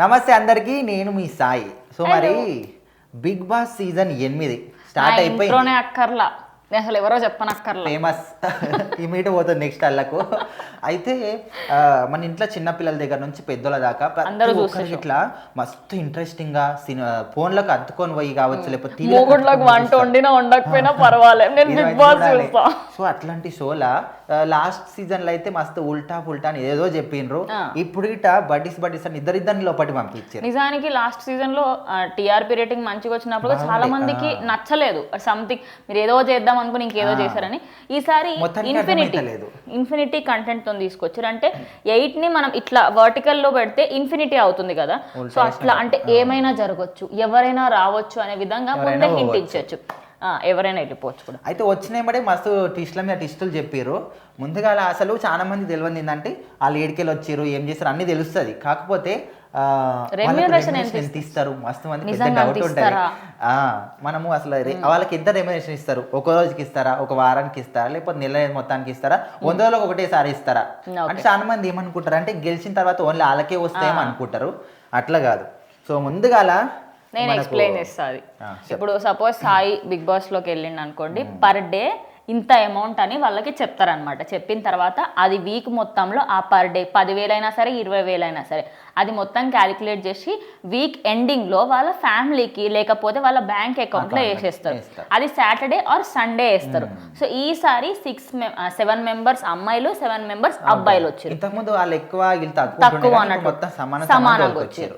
నమస్తే అందరికీ నేను మీ సాయి. సో మరి బిగ్ బాస్ సీజన్ ఎనిమిది స్టార్ట్ అయిపోయింది. అక్కర్లా. నేను అసలు ఎవరో చెప్పనక్కర్లా. ఫేమస్ ఇమీడియట్ పోతుంది నెక్స్ట్ అల్లకు. అయితే మన ఇంట్లో చిన్న పిల్లల దగ్గర నుంచి పెద్దల దాకా అందరూ ఒక్కరికి ఇట్లా మస్తు ఇంట్రెస్టింగ్గా సినిమా ఫోన్లకు అత్తుకొని పోయి కావచ్చు లేకపోతే మూగుడ్లకు వంట వండినా వండకపోయినా పర్వాలేదు. నేను బిగ్ బాస్. చూస్తా. సో అట్లాంటి షోలా లాస్ట్ సీజన్లో అయితే మస్తు ఉల్టా పుల్టా అని ఏదో చెప్పిండ్రు. ఇప్పుడు ఇట బడ్డీస్ బడ్డీస్ అని ఇద్దరిద్దరిని లోపటి పంపించారు. నిజానికి లాస్ట్ సీజన్లో టీఆర్పీ రేటింగ్ మంచిగా వచ్చినప్పుడు చాలా మందికి నచ్చలేదు. సంథింగ్ మీరు ఏదో చేద్దాం అనుకుని ఇంకేదో చేశారని. ఈసారి ఇన్ఫినిటీ. ఇన్ఫినిటీ కంటెంట్తో తీసుకొచ్చారు. అంటే ఎయిట్ని మనం ఇట్లా వర్టికల్లో పెడితే ఇన్ఫినిటీ అవుతుంది కదా. సో అట్లా అంటే ఏమైనా జరగచ్చు ఎవరైనా రావచ్చు అనే విధంగా ముందే హింట్. ఇచ్చొచ్చు ఆ, ఎవరైనా వెళ్ళిపోవచ్చు కూడా. అయితే వచ్చినాయి మస్తు టిస్టుల మీద టిస్టులు చెప్పారు ముందుగా అసలు చాలా మంది తెలియదు ఏంటంటే వాళ్ళు ఏడికెళ్ళి వచ్చారు ఏం చేస్తారు అన్ని తెలుస్తుంది. కాకపోతే ఎంత ఇస్తారు? మస్తు మంది పెద్ద డౌట్ ఉంటుంది. మనము అసలు వాళ్ళకి ఎంత రెమ్యునేషన్ ఇస్తారు? ఒక రోజుకి ఇస్తారా? ఒక వారానికి ఇస్తారా? లేకపోతే నెల మొత్తానికి ఇస్తారా? వంద రోజులకు ఒకటేసారి ఇస్తారా. అంటే చాలా మంది ఏమనుకుంటారు? అంటే గెలిచిన తర్వాత ఓన్లీ వాళ్ళకే వస్తాయేమో అనుకుంటారు. అట్లా కాదు. సో ముందుగాల నేను ఎక్స్ప్లెయిన్ చేస్తా అది. ఆ, ఇప్పుడు సపోజ్ సాయి బిగ్ బాస్లోకి వెళ్ళిండు అనుకోండి పర్ డే ఇంత అమౌంట్ అని వాళ్ళకి చెప్తారనమాట చెప్పిన తర్వాత అది వీక్ మొత్తంలో ఆ పర్ డే పదివేలైనా సరే ఇరవై వేలైనా సరే అది మొత్తం క్యాలిక్యులేట్ చేసి వీక్ ఎండింగ్లో వాళ్ళ ఫ్యామిలీకి లేకపోతే వాళ్ళ బ్యాంక్ అకౌంట్లో Account లో వేసేస్తారు. అది సాటర్డే ఆర్ సండే వేస్తారు. సో ఈసారి సిక్స్ సెవెన్ మెంబర్స్ అమ్మాయిలు సెవెన్ మెంబర్స్ అబ్బాయిలు వచ్చారు. ఇంతకుముందు వాళ్ళు ఎక్కువ తక్కువ అన్నట్టు సమానంగా వచ్చారు. వచ్చారు.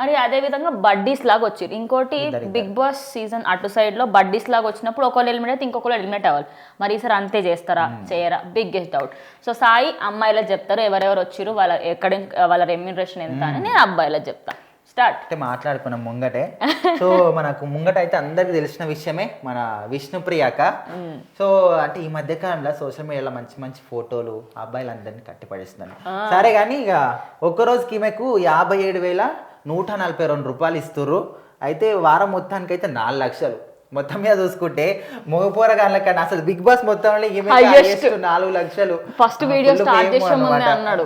మరి అదే విధంగా బడ్డీస్ లాగా వచ్చారు. ఇంకోటి బిగ్ బాస్ సీజన్ అటు సైడ్లో బడ్డీస్ లాగా వచ్చినప్పుడు ఒకళ్ళు ఎలిమినేట్ అయితే ఇంకొకరు ఎలిమినేట్ అవ్వాలి. మరి ఈసారి అంతే చేస్తారా? చేయరా? బిగ్గెస్ట్ డౌట్ సో సాయి అమ్మాయిలకు చెప్తారు ఎవరెవరు వచ్చారు? వాళ్ళ ఎక్కడ వాళ్ళ రెమ్యూనరేషన్ ఎంత అని నేను అబ్బాయిలకు చెప్తా. స్టార్ట్. అంటే మాట్లాడుకున్నాం ముంగటే. సో మనకు ముంగట అయితే అందరికి తెలిసిన విషయమే మన విష్ణుప్రియాక. సో అంటే ఈ మధ్య కాలంలో సోషల్ మీడియాలో మంచి మంచి ఫోటోలు అబ్బాయిలందరినీ కట్టిపడేస్తున్నారు సరే కానీ ఇక ఒక్క రోజుకి ఈమెకు యాభై ఏడు వేల నూట నలభై రెండు రూపాయలు ఇస్తుర్రు. అయితే వారం మొత్తానికి అయితే నాలుగు లక్షలు. మొత్తం మీద చూసుకుంటే మగపోరగాళ్ళ కన్నా అసలు బిగ్ బాస్ మొత్తంలో highest నాలుగు లక్షలు ఫస్ట్ వీడియో స్టార్ట్ చేసే ముందే. అన్నాడు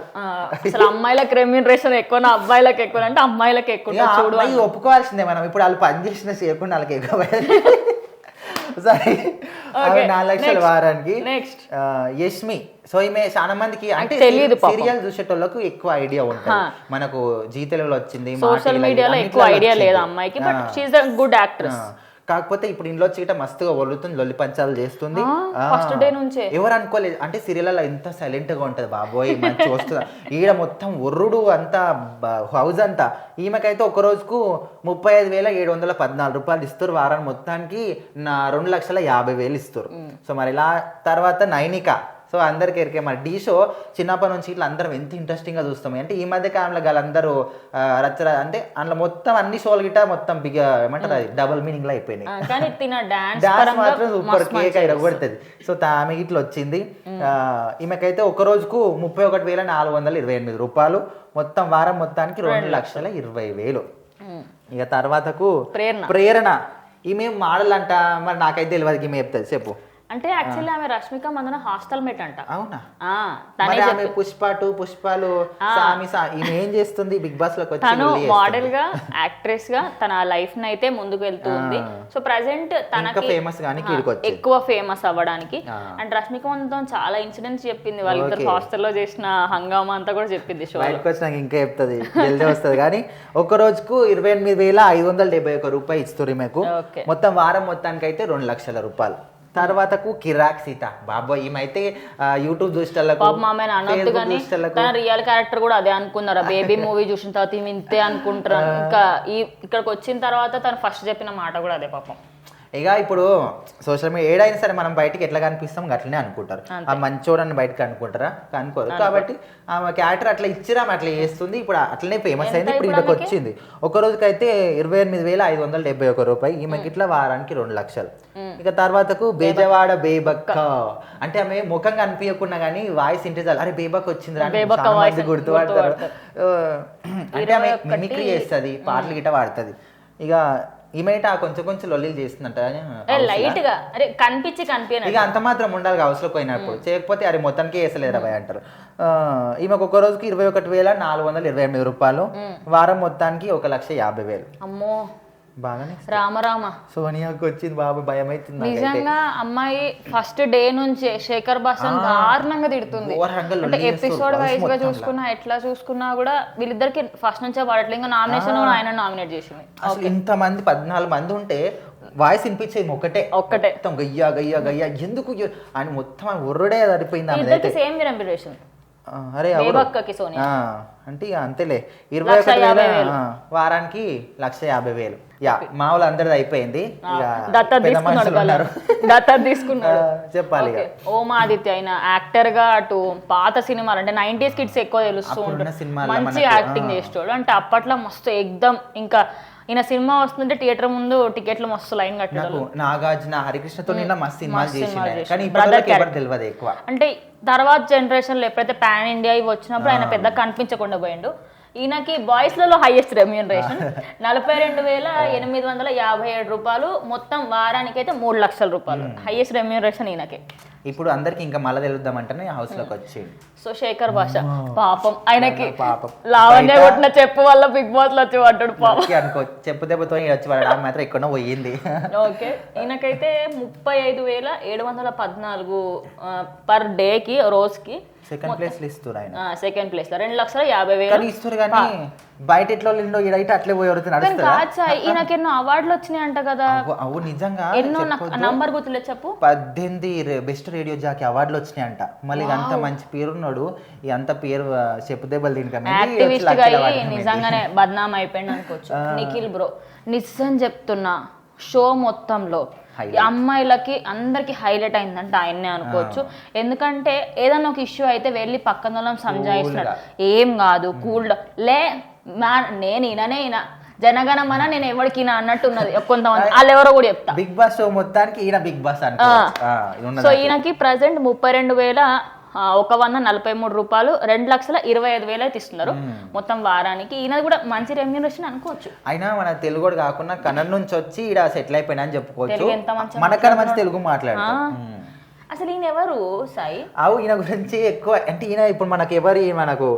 అసలు అమ్మాయిలకు రెమ్యూనరేషన్ ఎక్కువ అబ్బాయిలకు ఎక్కువ అంటే అమ్మాయిలకు ఎక్కువ చూడు ఒప్పుకోవాల్సిందే మనం ఇప్పుడు వాళ్ళు పని చేసిన చేయకుండా వాళ్ళకి ఎక్కువ సరే నాలుగు లక్షల. వారానికి. ఆ, యష్మి సో ఈమె చాలా మందికి అంటే పాపం. సీరియల్ చూసేటోళ్ళకు ఎక్కువ ఐడియా ఉంటుంది. మనకు జీ తెలుగులో వచ్చింది సోషల్ మీడియాలో ఎక్కువ ఐడియా. లేదు అమ్మాయికి బట్. She good actress. కాకపోతే ఇప్పుడు ఇంట్లో చీట మస్తుగా ఒలుతుంది లొల్లి పంచాలు చేస్తుంది. ఫస్ట్ డే నుంచే. ఎవరు అనుకోలేదు. అంటే సీరియల్ ఎంత సైలెంట్గా ఉంటది బాబోయ్ మంచి వస్తుంది? ఈడ మొత్తం ఒర్రుడు అంతా హౌస్ అంతా. ఈమెకైతే ఒక రోజుకు ముప్పై ఐదు వేల ఏడు వందల పద్నాలుగు రూపాయలు ఇస్తారు వారాన్ని మొత్తానికి నా రెండు లక్షల యాభై వేలు ఇస్తారు. సో మరి ఇలా తర్వాత నైనిక. సో అందరికి ఎరికే మరి. డీ షో చిన్నప్పటి నుంచి ఇట్లా అందరం ఎంత ఇంట్రెస్టింగ్గా చూస్తాం. అంటే ఈ మధ్య కాలంలో వాళ్ళందరూ ఆ, రచ్చ అంటే అందులో మొత్తం అన్ని షోలు గిట్ట మొత్తం బిగ్ ఏమంటారు అది? డబుల్ మీనింగ్లో అయిపోయినాయి. డాన్స్ మాత్రం సూపర్ కేక్ మంచిగా కొడుతుంది. సో ఆమె ఇట్లా వచ్చింది. ఈమెకైతే ఒక రోజుకు ముప్పై ఒకటి వేల నాలుగు వందల ఇరవై ఎనిమిది రూపాయలు. మొత్తం వారం మొత్తానికి రెండు లక్షల. ఇరవై వేలు. ఇక తర్వాతకు ప్రేరణ. ప్రేరణ. ఈమె మోడల్ అంట మరి నాకైతే తెలియదు ఈమె చెప్తుంది. చెప్పు. అంటే యాక్చువల్లీ ఆమె రష్మిక మందన హాస్టల్ మేట్ అంట. అవునా? మరి ఆమె పుష్ప టూ పుష్పాలు సామి సా ఈమె ఏం చేస్తుంది? బిగ్ బాస్లోకి తను. మోడల్గా యాక్ట్రెస్గా తన లైఫ్ని అయితే ముందుకు వెళ్తూ ఉంది. సో ప్రజెంట్ తనకి వచ్చింది. ఎక్కువ ఫేమస్ అవ్వడానికి. అండ్ రష్మిక మందం చాలా ఇన్సిడెంట్స్ చెప్పింది. వాళ్ళిద్దరు. హాస్టల్లో చేసిన హంగామా అంతా కూడా చెప్పింది షో బయటకు వచ్చినాక ఇంకా చెప్తుంది. జల్దీ వస్తుంది. కానీ ఒక రోజుకు ఇరవై ఎనిమిది వేల ఐదు వందల డెబ్బై ఒక రూపాయి ఇస్తారు మీకు. మొత్తం వారం మొత్తానికి అయితే రెండు లక్షల రూపాయలు. తర్వాతకు కిరాక్ సీత. బాబోయ్ ఈమెయితే ఆ, యూట్యూబ్ చూసేటోళ్ళకు పాప అనొద్దు కానీ తన రియల్ క్యారెక్టర్ కూడా అదే అనుకున్నారు. బేబీ మూవీ చూసిన తర్వాత ఇంతే అనుకుంటారు. ఇంకా ఈ ఇక్కడికి వచ్చిన తర్వాత తను ఫస్ట్ చెప్పిన మాట కూడా అదే పాపం. ఇక ఇప్పుడు సోషల్ మీడియా ఏడైనా సరే మనం బయటికి ఎట్లా కనిపిస్తాం అట్లనే అనుకుంటారు. ఆ మంచోడని బయటకు అనుకుంటారా? అనుకోరు. కాబట్టి ఆమె క్యారెక్టర్ అట్లా ఇచ్చిరా అట్లా చేస్తుంది. ఇప్పుడు అట్లనే ఫేమస్ అయింది. ఇప్పుడు ఇక్కడికి వచ్చింది. ఒక రోజుకైతే ఇరవై ఎనిమిది వేల ఐదు వందల డెబ్బై ఒక రూపాయి. ఈమెకి ఇట్లా వారానికి రెండు లక్షలు. ఇక తర్వాతకు బేజవాడ బేబక్క. అంటే ఆమె ముఖం కనిపించకుండా కానీ వాయిస్ ఇంటే చాలు అరే బేబక్ వచ్చింది గుర్తుపడతారు అంటే ఆమె మిమిక్రీ చేస్తుంది పాటలు గిట్ట వాడుతుంది ఇక ఈమెట కొంచెం కొంచెం లొల్లిలు చేస్తుందంట. లైట్గా అరే కనిపించి కనిపించను ఇక అంత మాత్రం ఉండాలి హౌస్లో పోయినప్పుడు. చేయకపోతే అరే మొత్తానికి వేసలేరు అబ్బాయి అంటారు. ఆ, ఈమెకు ఒక రోజుకి ఇరవై ఒకటి వేల నాలుగు వందల ఇరవై ఎనిమిది రూపాయలు. వారం మొత్తానికి ఒక లక్ష యాభై వేలు. అమ్మో. బాగానే రామ రామ. సోనియాకి వచ్చింది బాబు భయం అవుతుంది. నిజంగా అమ్మాయి ఫస్ట్ డే నుంచే శేఖర్ బాసన్ దారుణంగా తిడుతుంది. అంటే ఎపిసోడ్ వైజ్గా. చూసుకున్నా ఎట్లా చూసుకున్నా కూడా వీళ్ళిద్దరికి ఫస్ట్ నుంచే పడట్లేదు ఇంకా నామినేషన్ ఆయన నామినేట్ చేసింది. అసలు ఇంతమంది పద్నాలుగు మంది ఉంటే వాయిస్ వినిపించేది ఒకటే. ఒక్కటే మొత్తం గయ్యా గయ్యా గయ్యా. ఎందుకు? ఆయన మొత్తం ఒర్రుడే సరిపోయింది సేమ్ రెమ్యునరేషన్ ఆ, అరే సోనియా అంటే ఇక అంతేలే. ఇరవై ఒకటి వేల వారానికి లక్ష యాభై వేలు. యా మా వాళ్ళు అందరిది అయిపోయింది. చెప్పాలి ఇక. ఓకే. ఓం ఆదిత్య అయిన యాక్టర్గా అటు పాత సినిమాలు అంటే నైన్టీస్ కిడ్స్ ఎక్కువ తెలుస్తూ ఉంటాడు సినిమాల్లో మంచి యాక్టింగ్ చేసేటోడు. అంటే అప్పట్లో మస్తు ఎగ్దమ్ ఇంకా ఈయన సినిమా వస్తుంటే థియేటర్ ముందు టికెట్లు మస్తు లైన్ కట్టేటోళ్ళు. నాగార్జున హరికృష్ణతో నిన్న మస్తు సినిమాలు చేసిండు. కానీ తెలియదు ఎక్కువ. అంటే తర్వాత జనరేషన్లో ఎప్పుడైతే పాన్ ఇండియా ఇవి వచ్చినప్పుడు ఆయన పెద్ద కనిపించకుండా పోయిండు. ఈయనకి బాయ్స్లలో హైయెస్ట్ రెమ్యూనరేషన్ నలభై రెండు వేల ఎనిమిది వందల యాభై ఏడు రూపాయలు. మొత్తం వారానికి అయితే మూడు లక్షల రూపాయలు. హైయెస్ట్ రెమ్యూనరేషన్ ఈయనకి. ఇప్పుడు అందరికి ఇంకా మళ్ళీ తెలుద్దామంటే హౌస్లోకి వచ్చిండు సో శేఖర్ భాష పాపం. ఆయనకి పాపం. లావణ్య కొట్టిన చెప్పు వల్ల బిగ్ బాస్లో వచ్చి పడ్డాడు పాపం. అనుకో చెప్పు దెబ్బతో వచ్చి ఆమె మాత్రం ఎక్కడో పోయింది. ఓకే. ఈయనకైతే ముప్పై ఐదు వేల ఏడు వందల పద్నాలుగు పర్ డేకి రోజుకి సెకండ్ ప్లేస్లో ఇస్తారు ఆయన. సెకండ్ ప్లేస్లో. రెండు లక్షల యాభై వేలు. కానీ ఇస్తారు కానీ బయట ఎట్లా వెళ్ళిండో ఇటు అట్లే పోయి ఎవరితో నడుస్తారా? ఈయనకి ఎన్నో అవార్డులు వచ్చినాయి అంట కదా. అవ్వ- అవ్వు నిజంగా ఎన్నో. నంబర్ గుర్తులేదు చెప్పు. పద్దెనిమిది బెస్ట్ రేడియో జాకి అవార్డులు వచ్చినాయంట. మళ్ళీ ఇది అంత మంచి పేరున్నాడు అంత పేరు ఆ, చెప్పు దెబ్బలు దీనికన్నా యాక్టివిస్ట్గా అయ్యి నిజంగానే బద్నాం అయిపోయింది అనుకోవచ్చు. నిఖిల్ బ్రో నిజం చెప్తున్నా షో మొత్తంలో అమ్మాయిలకి అందరికి హైలైట్ అయిందంటే ఆయన్నే అనుకోవచ్చు. ఎందుకంటే ఏదైనా ఒక ఇష్యూ అయితే వెళ్ళి పక్కన వాళ్ళని సంజాయిస్తున్నాడు. ఏం కాదు కూల్ లే మా నేను ఈయననే ఈయన. జనగణమన నేను ఎవరికి అన్నట్టు ఉన్నది కొంతమంది. వాళ్ళు ఎవరో కూడా చెప్తా. బిగ్ బాస్ షో మొత్తానికి ఈయన బిగ్ బాస్ సో ఈయనకి ప్రజెంట్ ముప్పై రెండు వేల ఒక వంద నలభై మూడు రూపాయలు రెండు లక్షల ఇరవై ఐదు వేలు అయితే ఇస్తున్నారు మొత్తం వారానికి ఈయన కూడా మంచి రెమ్యూనరేషన్ అనుకోవచ్చు. అయినా మన తెలుగుడు కాకుండా కన్నడ నుంచి వచ్చి ఈడ సెటిల్ అయిపోయినా అని చెప్పుకోవచ్చు. తెలుగు మనకన్నా మంచి తెలుగు మాట్లాడతాం ఉమ్. అసలు ఈయన ఎవరు సాయి? అవు ఈయన గురించి ఎక్కువ అంటే ఈయన ఇప్పుడు మనకి ఎవరు మనకు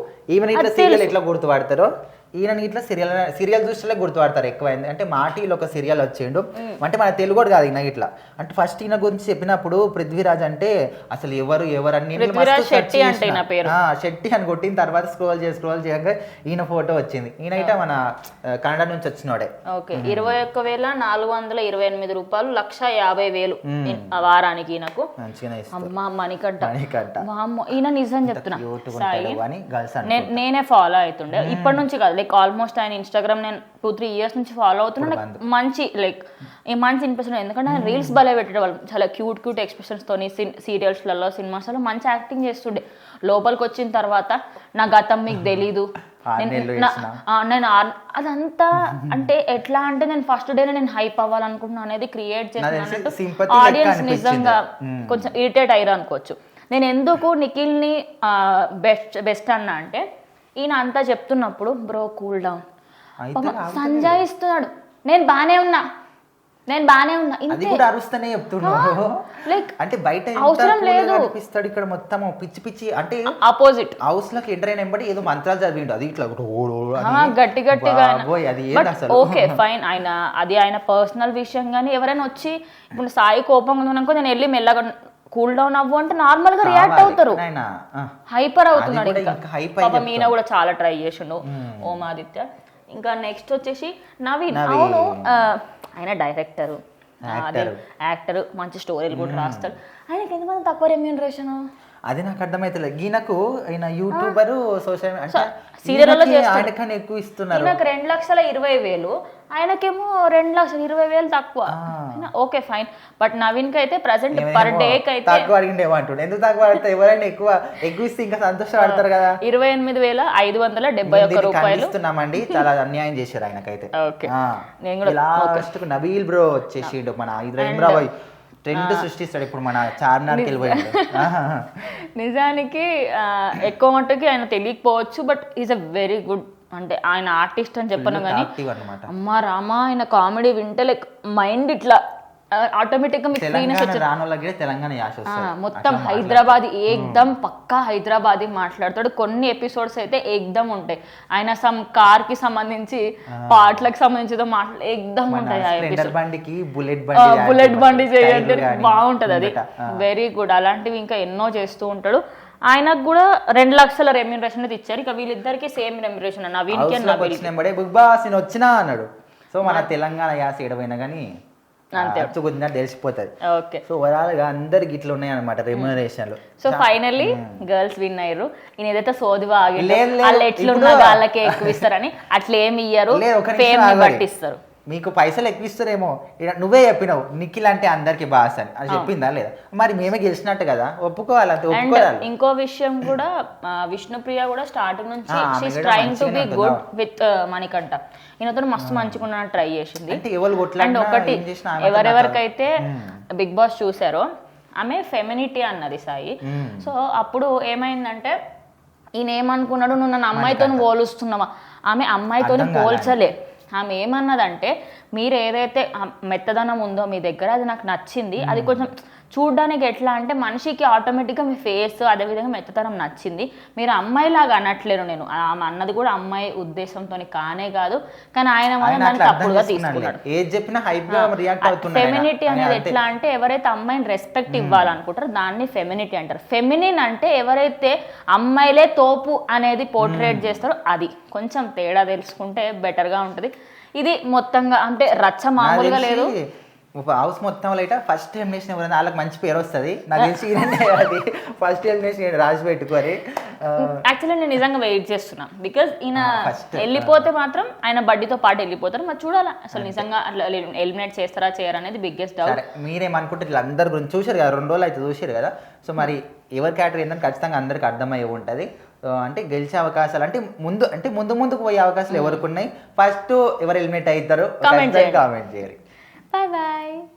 ఇట్లా సీరియల్ ఎట్లా గుర్తుపడతారో? ఈయన ఇట్లా సీరియల్ సీరియల్ చూస్తే గుర్తుపడతారు ఎక్కువ. అంటే మాటీలో ఒక సీరియల్ వచ్చిండు. అంటే మన తెలుగు కూడా కాదు ఈయన ఇట్లా. అంటే ఫస్ట్ ఈయన గురించి చెప్పినప్పుడు పృథ్వీరాజ్ అంటే అసలు ఎవరు ఎవరు అన్ని శెట్టి అని కొట్టిన తర్వాత స్క్రోల్ చేసి స్క్రోల్ చేయగా ఈయన ఫోటో వచ్చింది. ఈయన ఇట మన కన్నడ నుంచి వచ్చినోడే. ఓకే. ఇరవై ఒక్క వేల నాలుగు వందల ఇరవై ఎనిమిది రూపాయలు లక్ష యాభై వేలు వారానికి ఈయనకు. అమ్మ మణికంఠ. వామ్మో, ఈయన నిజం చెప్తున్నా. నేనే ఫాలో అవుతుండే. ఇప్పటి నుంచి కాదు. లైక్ ఆల్మోస్ట్ ఆయన ఇన్స్టాగ్రామ్ నేను టూ త్రీ ఇయర్స్ నుంచి ఫాలో అవుతున్నా. నాకు మంచి లైక్ ఈ మంచి ఇంప్రెషన్ ఎందుకంటే ఆయన రీల్స్ భలే పెట్టేవాళ్ళు చాలా క్యూట్ క్యూట్ ఎక్స్ప్రెషన్స్ తోని సీరియల్స్లలో సినిమాస్లలో మంచి యాక్టింగ్ చేస్తుండే. లోపలికి వచ్చిన తర్వాత నా గతం మీకు తెలీదు. నేను- అదంతా అంటే ఎట్లా అంటే నేను ఫస్ట్ డే నేను హైప్ అవ్వాలనుకుంటున్నా అనేది క్రియేట్ చేసిన ఆడియన్స్. నిజంగా కొంచెం ఇరిటేట్ అయ్యారు అనుకోవచ్చు నేను ఎందుకు నిఖిల్ని బెస్ట్ బెస్ట్ అన్నా అంటే ఈయన అంతా చెప్తున్నప్పుడు బ్రో కూల్ డౌన్. అయితే సంజాయిస్తున్నాడు. నేను బానే ఉన్నా. నేను బానే ఉన్నా. అది కూడా అరుస్తూనే చెప్తున్నాడు లైక్ అంటే బయట అవసరం లేదు. కనిపిస్తాడు ఇక్కడ మొత్తం పిచ్చి పిచ్చి అంటే ఆపోజిట్ హౌస్లోకి ఎంటర్ అయిన వెంబడి ఏదో మంత్రాలు చదివిండు. అది ఇట్లా. గట్టి గట్టిగా అది ఓకే ఫైన్ ఆయన అది ఆయన పర్సనల్ విషయం కానీ ఎవరైనా వచ్చి ఇప్పుడు సాయి కోపంగా ఉందనుకో నేను వెళ్ళి మెల్లగా కూల్ డౌన్ అవ్వు అంటే నార్మల్గా రియాక్ట్. అవుతారు. హైపర్ అవుతున్నాడు ఇంకా. ఈయన కూడా చాలా ట్రై చేసిండు. ఓం ఆదిత్య ఇంకా నెక్స్ట్ వచ్చేసి నవీన్. అవును ఆయన డైరెక్టర్. యాక్టర్ మంచి స్టోరీలు కూడా రాస్తాడు. ఆయనకి ఎందుకంత తక్కువ రెమ్యూనరేషన్ అది నాకు అర్థమైతలేదు. ఈయనకు ఆయన యూట్యూబర్ సోషల్. ఆయనకన్నా ఎక్కువ ఇస్తున్నారు. ఈయనకు రెండు లక్షల ఇరవై వేలు ఆయనకేమో రెండు లక్షల ఇరవై వేలు తక్కువ. Okay fine. బట్ నవీన్కి అయితే ప్రజెంట్ పర్ డే అయితే తక్కువ అడిగిండే ఏమంటుండే ఎందుకు తక్కువ పడతారు ఎవరైనా ఎక్కువ ఎక్కువ ఇస్తే ఇంకా సంతోషపడతారు కదా. ఇరవై ఎనిమిది వేల ఐదు వందల డెబ్బై ఒక్క రూపాయలు. ఖండిస్తున్నామండి. చాలా అన్యాయం చేశారు ఆయనకైతే. ఓకే. నేను కూడా లాస్ట్కు నబీల్ బ్రో వచ్చేసిండు మన ఇబ్రాహిం రాబాయ్. ట్రెండ్ సృష్టిస్తాడు ఇప్పుడు మన చార్మినార్కి వెళ్ళిపోయాడు ఆహా. నిజానికి ఎక్కువ మట్టుకి ఆయన తెలియకపోవచ్చు but is a very good అంటే ఆయన ఆర్టిస్ట్ అని చెప్పను కానీ అమ్మ రామా ఆయన కామెడీ వింటే లైక్ మైండ్ ఇట్లా ఆటోమేటిక్గా మీకు తెలంగాణ మొత్తం హైదరాబాద్ ఏకదం పక్కా హైదరాబాదీ మాట్లాడతాడు. కొన్ని ఎపిసోడ్స్ అయితే ఏకదం ఉంటాయి. ఆయన సమ్ కార్కి సంబంధించి పాటలకు సంబంధించి మాట్లా ఏకదం ఉంటాయి బండికి బుల్లెట్ బండి బుల్లెట్ బండి. చేయండి బాగుంటది అది. వెరీ గుడ్ అలాంటివి ఇంకా ఎన్నో చేస్తూ ఉంటాడు. ఆయనకు కూడా రెండు లక్షల రెమ్యూనరేషన్ అయితే ఇచ్చారు. ఇక వీళ్ళిద్దరికి సేమ్ రెమ్యూనరేషన్ నవీన్కి బిగ్ బాస్ నేను వచ్చినా అన్నాడు. సో మన తెలంగాణ యాస ఏడవైనా కానీ అచ్చుకున్నా తెలిసిపోతుంది. ఓకే. సో ఓవరాల్గా అందరికి ఇట్లా ఉన్నాయి అనమాట రెమ్యునరేషన్లు సో ఫైనల్లీ గర్ల్స్ విన్ అయ్యారు. ఈయన ఏదైతే సోదివా లేదు. వాళ్ళు ఎట్లున్న వాళ్ళకే ఎక్కువ ఇస్తారని అట్లా ఏమి ఇయ్యరు ఫేమ్ ఇస్తారు మీకు పైసలు ఈడ నువ్వే చెప్పినావు నిఖిల్ అంటే అందరికి బాస్ అని. అది చెప్పిందా లేదా? మరి మేమే గెలిచినట్టు కదా ఒప్పుకోవాలి అంతే అండ్ ఒప్పుకోవాలి ఇంకో విషయం కూడా విష్ణుప్రియ కూడా స్టార్టింగ్ నుంచి trying to be. Good with Manikanta. ఈయనతో మస్తు మంచిగా ట్రై చేసింది. అండ్ ఒకటి ఎవరెవరికైతే బిగ్ బాస్ చూసారో ఆమె ఫెమినిటీ అన్నది సాయి. మ్మ్. సో అప్పుడు ఏమైందంటే ఈయన ఏమనుకున్నాడు నువ్వు నన్ను అమ్మాయితో పోలుస్తున్నావా? ఆమె అమ్మాయితో. పోల్చలే. ఆమె ఏమన్నదంటే మీరు ఏదైతే మెత్తదనం ఉందో మీ దగ్గర అది నాకు నచ్చింది అది కొంచెం చూడ్డానికి ఎట్లా అంటే మనిషికి ఆటోమేటిక్గా మీ ఫేస్ అదేవిధంగా మెత్తదనం నచ్చింది. మీరు అమ్మాయిలాగా అనట్లేరు నేను. ఆమె అన్నది కూడా అమ్మాయి ఉద్దేశంతో కానే కాదు. కానీ ఆయన మాత్రం తప్పుడుగా చేసుకున్నాడులే. తీసుకున్నాడు. ఏది చెప్పినా హైప్గా రియాక్ట్ అవుతున్నాడు ఆయన. ఫెమినిటీ అనేది. ఎట్లా అంటే ఎవరైతే అమ్మాయిని రెస్పెక్ట్ ఇవ్వాలనుకుంటారో దాన్ని ఫెమినిటీ అంటారు. ఫెమినిన్ అంటే ఎవరైతే అమ్మాయిలే తోపు అనేది పోర్ట్రేట్ చేస్తారో అది. కొంచెం తేడా తెలుసుకుంటే better గా ఉంటది. ఇది మొత్తంగా అంటే రచ్చ మామూలుగా లేదు. హౌస్ మొత్తం లైట ఫస్ట్ ఎలిమినేషన్ ఎవరైనా వాళ్ళకి మంచి పేరు వస్తుంది. నాకు తెలిసి అది. ఫస్ట్ ఎలిమినేషన్ రాసి పెట్టుకొని ఆ, యాక్చువల్లీ నేను నిజంగా వెయిట్ చేస్తున్నా. బికాజ్ ఈయన వెళ్ళిపోతే మాత్రం ఆయన బడ్డీతో పాటు వెళ్ళిపోతారు. మరి చూడాలా. అసలు నిజంగా అట్లా ఎలిమినేట్ చేస్తారా చేయరా అనేది బిగ్గెస్ట్ డౌట్ సరే మీరేమనుకుంటే ఇట్లా అందరి గురించి చూశారు కదా రెండు రోజులు అయితే చూశారు కదా. సో మరి ఎవరి క్యాటర్ ఏంటని ఖచ్చితంగా అందరికి అర్థమయ్యే ఉంటుంది. అంటే గెలిచే అవకాశాలు అంటే ముందు అంటే ముందు ముందుకు పోయే అవకాశాలు ఎవరికి ఉన్నాయి? ఫస్ట్ ఎవరు ఎలిమినేట్ అవుతారు. కామెంట్ చేయరు Bye bye.